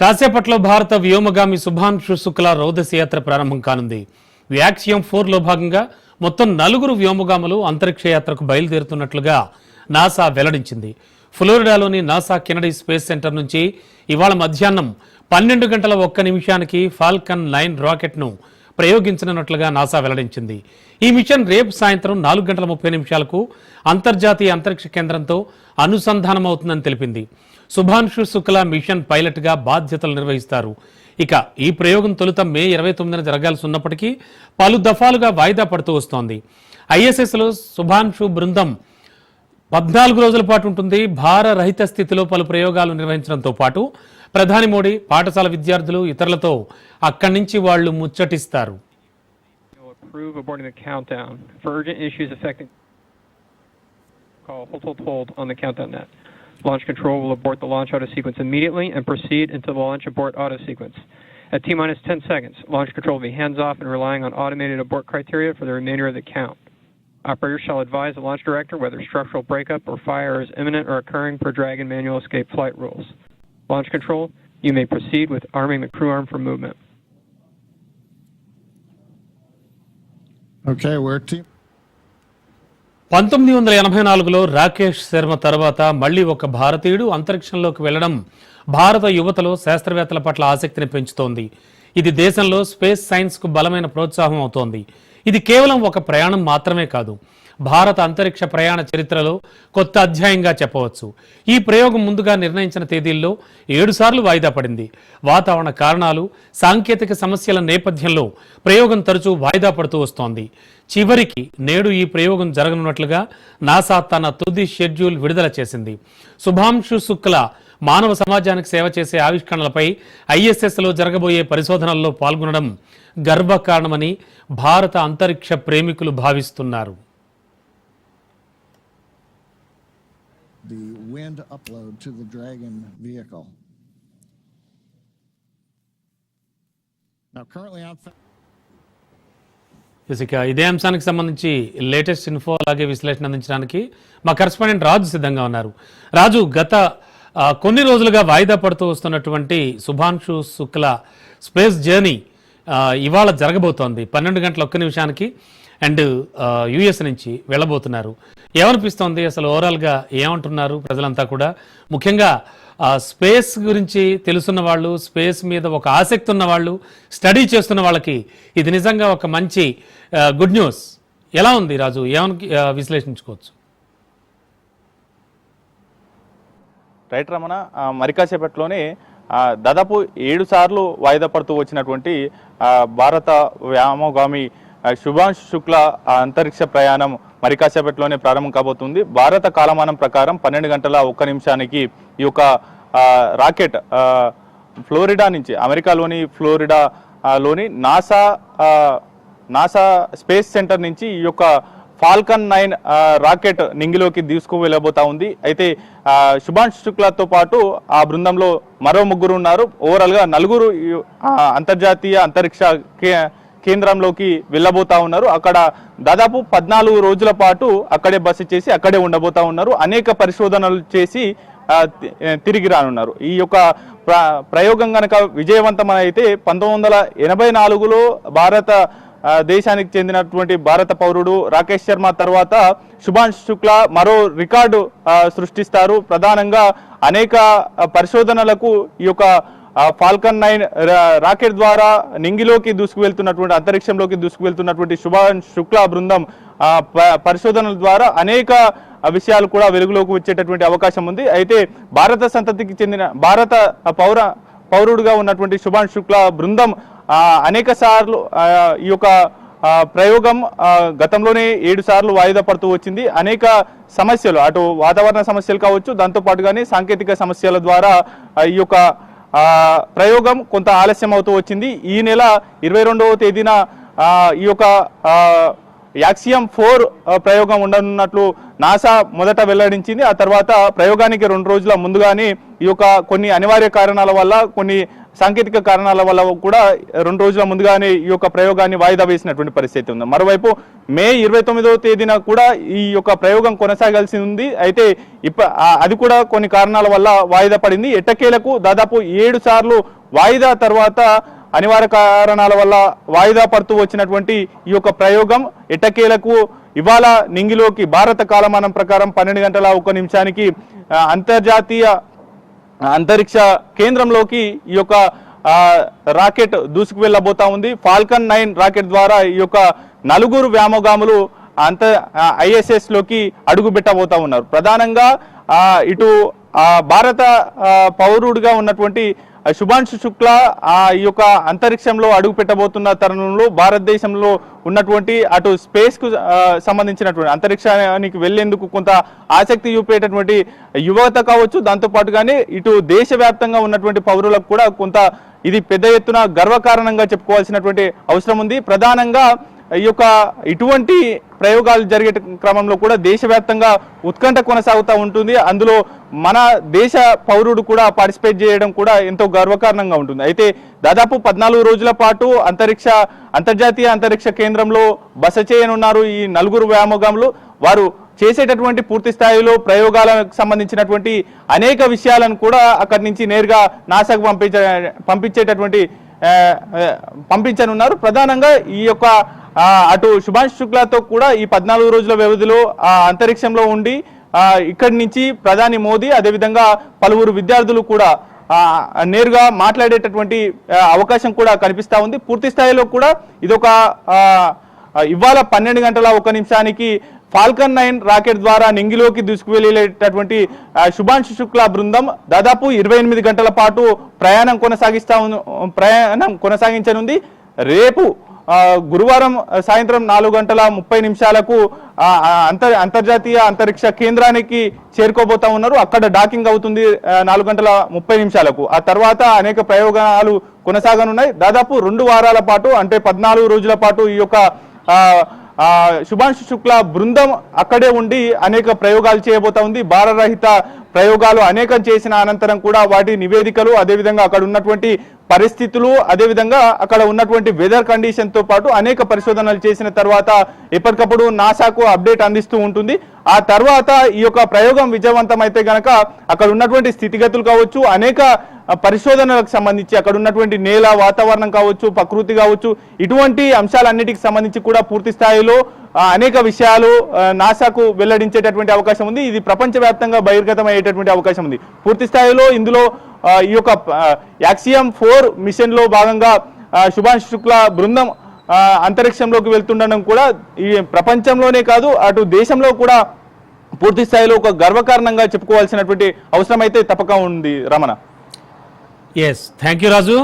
కాసేపట్లో భారత వ్యోమగామి శుభాంశు శుక్ల రౌదశ యాత్ర ప్రారంభం కానుంది. వ్యాక్సియం ఫోర్లో భాగంగా మొత్తం నలుగురు వ్యోమగాములు అంతరిక్ష యాత్రకు బయలుదేరుతున్నట్లుగా నాసా వెల్లడించింది. ఫ్లోరిడాలోని నాసా కెనడీ స్పేస్ సెంటర్ నుంచి ఇవాళ మధ్యాహ్నం పన్నెండు గంటల ఒక్క నిమిషానికి ఫాల్కన్ నైన్ రాకెట్ను ప్రయోగించనున్నట్లుగా నాసా వెల్లడించింది. ఈ మిషన్ రేపు సాయంత్రం నాలుగు గంటల ముప్పై నిమిషాలకు అంతర్జాతీయ అంతరిక్ష కేంద్రంతో అనుసంధానమవుతుందని తెలిపింది. శుభాంశు శుక్ల మిషన్ పైలట్గా బాధ్యతలు నిర్వహిస్తారు. ఇక ఈ ప్రయోగం తొలుత మే ఇరవై తొమ్మిదిన జరగాల్సి ఉన్నప్పటికీ పలు దఫాలుగా వాయిదా పడుతూ వస్తోంది. ఐఎస్ఎస్లో శుభాంశు బృందం పద్నాలుగు రోజుల పాటు ఉంటుంది. భార రహిత స్థితిలో పలు ప్రయోగాలు నిర్వహించడంతో పాటు ప్రధాని మోడీ పాఠశాల విద్యార్థులు ఇతరులతో అక్కడి నుంచి వాళ్ళు ముచ్చటిస్తారు. Call. Hold hold hold on the countdown net. Launch control will abort the launch auto sequence immediately and proceed into the launch abort auto sequence. At T minus 10 seconds, launch control will be hands off and relying on automated abort criteria for the remainder of the count. Operators shall advise the launch director whether structural breakup or fire is imminent or occurring per Dragon manual escape flight rules. Launch control, you may proceed with arming the crew arm for movement. Okay, we're team. పంతొమ్మిది వందల ఎనభై నాలుగులో రాకేష్ శర్మ తర్వాత మళ్ళీ ఒక భారతీయుడు అంతరిక్షంలోకి వెళ్ళడం భారత యువతలో శాస్త్రవేత్తల పట్ల ఆసక్తిని పెంచుతోంది. ఇది దేశంలో స్పేస్ సైన్స్కు బలమైన ప్రోత్సాహం అవుతోంది. ఇది కేవలం ఒక ప్రయాణం మాత్రమే కాదు. భారత అంతరిక్ష ప్రయాణ చరిత్రలో కొత్త అధ్యాయంగా చెప్పవచ్చు. ఈ ప్రయోగం ముందుగా నిర్ణయించిన తేదీల్లో ఏడుసార్లు వాయిదా పడింది. వాతావరణ కారణాలు సాంకేతిక సమస్యల నేపథ్యంలో ప్రయోగం తరచూ వాయిదా పడుతూ వస్తోంది. చివరికి నేడు ఈ ప్రయోగం జరగనున్నట్లుగా నాసా తన తుది షెడ్యూల్ విడుదల చేసింది. శుభాంశు శుక్ల మానవ సమాజానికి సేవ చేసే ఆవిష్కరణలపై ఐఎస్ఎస్లో జరగబోయే పరిశోధనల్లో పాల్గొనడం గర్వకారణమని భారత అంతరిక్ష ప్రేమికులు భావిస్తున్నారు. The wind upload to the Dragon vehicle. Now, currently on. ఇక ఇదే అంశానికి సంబంధించి లేటెస్ట్ ఇన్ఫో అలాగే విశ్లేషణ అందించడానికి మా కరస్పాండెంట్ రాజు సిద్ధంగా ఉన్నారు రాజు గత కొన్ని రోజులుగా వాయిదా పడుతూ వస్తున్నటువంటి శుభాంశు శుక్ల స్పేస్ జర్నీ ఇవాళ జరగబోతోంది పన్నెండు గంటల ఒక్క నిమిషానికి అండ్ యుఎస్ నుంచి వెళ్ళబోతున్నారు. ఏమనిపిస్తోంది? అసలు ఓవరాల్గా ఏమంటున్నారు ప్రజలంతా కూడా? ముఖ్యంగా స్పేస్ గురించి తెలుసున్న వాళ్ళు స్పేస్ మీద ఒక ఆసక్తి ఉన్న వాళ్ళు స్టడీ చేస్తున్న వాళ్ళకి ఇది నిజంగా ఒక మంచి గుడ్ న్యూస్. ఎలా ఉంది రాజు? ఏమని విశ్లేషించుకోవచ్చు? రైట్ రమణ మరికాసేపట్లోనే దాదాపు ఏడు సార్లు వాయిదా పడుతూ వచ్చినటువంటి భారత వ్యామోగామి శుభాంష్ శుక్ల అంతరిక్ష ప్రయాణం మరి కాసేపట్లోనే ప్రారంభం కాబోతుంది. భారత కాలమానం ప్రకారం పన్నెండు గంటల ఒక్క నిమిషానికి ఈ యొక్క రాకెట్ ఫ్లోరిడా నుంచి అమెరికాలోని ఫ్లోరిడా లోని నాసా నాసా స్పేస్ సెంటర్ నుంచి ఈ యొక్క ఫాల్కన్ నైన్ రాకెట్ నింగిలోకి తీసుకువెళ్ళబోతా ఉంది. అయితే ఆ, శుక్లతో పాటు ఆ బృందంలో మరో ముగ్గురు ఉన్నారు. ఓవరాల్గా నలుగురు అంతర్జాతీయ అంతరిక్ష కే- కేంద్రంలోకి వెళ్ళబోతా ఉన్నారు. అక్కడ దాదాపు పద్నాలుగు రోజుల పాటు అక్కడే బస చేసి అక్కడే ఉండబోతా ఉన్నారు. అనేక పరిశోధనలు చేసి తిరిగి రానున్నారు. ఈ యొక్క ప్ర ప్రయోగం కనుక విజయవంతమైతే పంతొమ్మిది వందల ఎనభై నాలుగులో భారత దేశానికి చెందినటువంటి భారత పౌరుడు రాకేష్ శర్మ తర్వాత శుభాంశ్ శుక్లా మరో రికార్డు సృష్టిస్తారు. ప్రధానంగా అనేక పరిశోధనలకు ఈ యొక్క ఫాల్కన్ నైన్ రా- రాకెట్ ద్వారా నింగిలోకి దూసుకువెళ్తున్నటువంటి అంతరిక్షంలోకి దూసుకువెళ్తున్నటువంటి సుభాష్ శుక్లా బృందం ప- పరిశోధనల ద్వారా అనేక విషయాలు కూడా వెలుగులోకి వచ్చేటటువంటి అవకాశం ఉంది. అయితే భారత సంతతికి చెందిన భారత పౌర పౌరుడుగా ఉన్నటువంటి సుభాష్ శుక్లా బృందం అనేక సార్లు ఈ యొక్క ప్రయోగం గతంలోనే ఏడు సార్లు వాయిదా పడుతూ వచ్చింది. అనేక సమస్యలు అటు వాతావరణ సమస్యలు కావచ్చు దాంతో పాటుగానే సాంకేతిక సమస్యల ద్వారా ఈ యొక్క ప్రయోగం కొంత ఆలస్యం అవుతూ వచ్చింది. ఈ నెల ఇరవై రెండవ తేదీన ఈ యొక్క యాక్సియం ఫోర్ ప్రయోగం ఉండనున్నట్లు నాసా మొదట వెల్లడించింది. ఆ తర్వాత ప్రయోగానికి రెండు రోజుల ముందుగానే ఈ యొక్క కొన్ని అనివార్య కారణాల వల్ల కొన్ని సాంకేతిక కారణాల వల్ల కూడా రెండు రోజుల ముందుగానే ఈ యొక్క ప్రయోగాన్ని వాయిదా వేసినటువంటి పరిస్థితి ఉంది. మరోవైపు మే ఇరవై తొమ్మిదవ తేదీన కూడా ఈ యొక్క ప్రయోగం కొనసాగాల్సి ఉంది. అయితే ఇప్ప అది కూడా కొన్ని కారణాల వల్ల వాయిదా పడింది. ఎట్టకేలకు దాదాపు ఏడు సార్లు వాయిదా తర్వాత అనివార్య కారణాల వల్ల వాయిదా పడుతూ వచ్చినటువంటి ఈ యొక్క ప్రయోగం ఎట్టకేలకు ఇవాళ నింగిలోకి భారత కాలమానం ప్రకారం పన్నెండు గంటల ఒక నిమిషానికి అంతర్జాతీయ అంతరిక్ష కేంద్రంలోకి ఈ యొక్క రాకెట్ దూసుకు వెళ్ళబోతా ఉంది. ఫాల్కన్ నైన్ రాకెట్ ద్వారా ఈ యొక్క నలుగురు వ్యామోగాములు అంత ఐఎస్ఎస్లోకి అడుగు పెట్టబోతా ఉన్నారు. ప్రధానంగా ఇటు భారత పౌరుడిగా ఉన్నటువంటి శుభాంశు శుక్ల ఆ ఈ యొక్క అంతరిక్షంలో అడుగు పెట్టబోతున్న తరుణంలో భారతదేశంలో ఉన్నటువంటి అటు స్పేస్కు సంబంధించినటువంటి అంతరిక్షానికి వెళ్ళేందుకు కొంత ఆసక్తి చూపేటటువంటి యువత కావచ్చు దాంతో పాటుగానే ఇటు దేశవ్యాప్తంగా ఉన్నటువంటి పౌరులకు కూడా కొంత ఇది పెద్ద ఎత్తున గర్వకారణంగా చెప్పుకోవాల్సినటువంటి అవసరం ఉంది. ప్రధానంగా ఈ యొక్క ఇటువంటి ప్రయోగాలు జరిగే క్రమంలో కూడా దేశవ్యాప్తంగా ఉత్కంఠ కొనసాగుతూ ఉంటుంది. అందులో మన దేశ పౌరుడు కూడా పార్టిసిపేట్ చేయడం కూడా ఎంతో గర్వకారణంగా ఉంటుంది. అయితే దాదాపు పద్నాలుగు రోజుల పాటు అంతరిక్ష అంతర్జాతీయ అంతరిక్ష కేంద్రంలో బస చేయనున్నారు ఈ నలుగురు వ్యామోగంలో వారు చేసేటటువంటి పూర్తి స్థాయిలో ప్రయోగాలకు సంబంధించినటువంటి అనేక విషయాలను కూడా అక్కడి నుంచి నేరుగా నాసాకు పంపించే పంపించేటటువంటి పంపించనున్నారు. ప్రధానంగా ఈ యొక్క అటు సుభాష్ శుక్లాతో కూడా ఈ పద్నాలుగు రోజుల వ్యవధిలో అంతరిక్షంలో ఉండి ఇక్కడి నుంచి ప్రధాని మోదీ అదేవిధంగా పలువురు విద్యార్థులు కూడా నేరుగా మాట్లాడేటటువంటి అవకాశం కూడా కనిపిస్తూ ఉంది. పూర్తి స్థాయిలో కూడా ఇదొక ఇవాళ పన్నెండు గంటల ఒక నిమిషానికి ఫాల్కన్ నైన్ రాకెట్ ద్వారా నింగిలోకి దూసుకువెళ్ళేటటువంటి ఆ, శుభాంశు శుక్లా బృందం దాదాపు ఇరవై ఎనిమిది గంటల పాటు ప్రయాణం కొనసాగిస్తా ప్రయాణం కొనసాగించనుంది. రేపు గురువారం సాయంత్రం నాలుగు గంటల ముప్పై నిమిషాలకు అంతర్ అంతర్జాతీయ అంతరిక్ష కేంద్రానికి చేరుకోబోతా ఉన్నారు. అక్కడ డాకింగ్ అవుతుంది నాలుగు గంటల ముప్పై నిమిషాలకు. ఆ తర్వాత అనేక ప్రయోగాలు కొనసాగనున్నాయి. దాదాపు రెండు వారాల పాటు అంటే పద్నాలుగు రోజుల పాటు ఈ యొక్క సుభాష్ శుభాంశు శుక్ల బృందం అక్కడే ఉండి అనేక ప్రయోగాలు చేయబోతా ఉంది. భారరహిత ప్రయోగాలు అనేకం చేసిన అనంతరం కూడా వాటి నివేదికలు అదేవిధంగా అక్కడ ఉన్నటువంటి పరిస్థితులు అదేవిధంగా అక్కడ ఉన్నటువంటి వెదర్ కండిషన్తో పాటు అనేక పరిశోధనలు చేసిన తర్వాత ఎప్పటికప్పుడు నాసాకు అప్డేట్ అందిస్తూ ఉంటుంది. ఆ తర్వాత ఈ యొక్క ప్రయోగం విజయవంతం అయితే గనక అక్కడ ఉన్నటువంటి స్థితిగతులు కావచ్చు అనేక పరిశోధనలకు సంబంధించి అక్కడ ఉన్నటువంటి నేల వాతావరణం కావచ్చు ప్రకృతి కావచ్చు ఇటువంటి అంశాలన్నిటికి సంబంధించి కూడా పూర్తి స్థాయిలో అనేక విషయాలు నాసాకు వెల్లడించేటటువంటి అవకాశం ఉంది. ఇది ప్రపంచవ్యాప్తంగా బహిర్గతం అయ్యేటటువంటి అవకాశం ఉంది. పూర్తి స్థాయిలో ఇందులో ఈ యొక్క యాక్సియం ఫోర్ మిషన్లో భాగంగా సుభాష్ శుక్ల బృందం అంతరిక్షంలోకి వెళ్తుండడం కూడా ఈ ప్రపంచంలోనే కాదు అటు దేశంలో కూడా పూర్తి స్థాయిలో ఒక గర్వకారణంగా చెప్పుకోవాల్సినటువంటి అవసరం అయితే తప్పక ఉంది Ramana. Yes thank you Raju